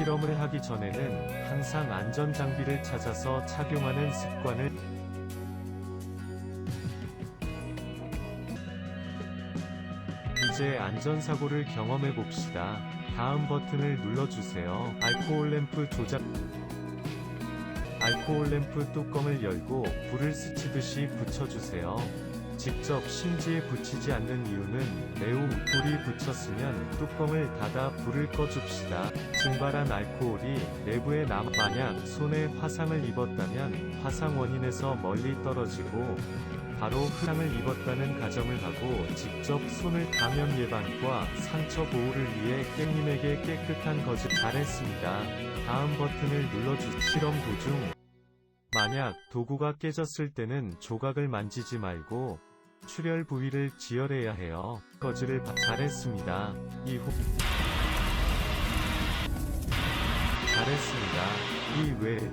실험을 하기 전에는 항상 안전 장비를 찾아서 착용하는 습관을 이제 안전사고를 경험해 봅시다. 다음 버튼을 눌러주세요. 알코올 램프 조작 알코올 램프 뚜껑을 열고 불을 스치듯이 붙여주세요. 직접 심지에 붙이지 않는 이유는 붙였으면 뚜껑을 닫아 불을 꺼줍시다. 증발한 알코올이 내부에 남 만약 손에 화상을 입었다면 화상 원인에서 멀리 떨어지고 바로 흑상을 입었다는 가정을 하고 직접 손을 감염 예방과 상처 보호를 위해 깻님에게 깨끗한 거짓 잘했습니다. 다음 버튼을 눌러주 실험 도중 만약 도구가 깨졌을 때는 조각을 만지지 말고 출혈 부위를 지혈해야 해요. 거즈를 바- 잘했습니다. 이후 잘했습니다. 이외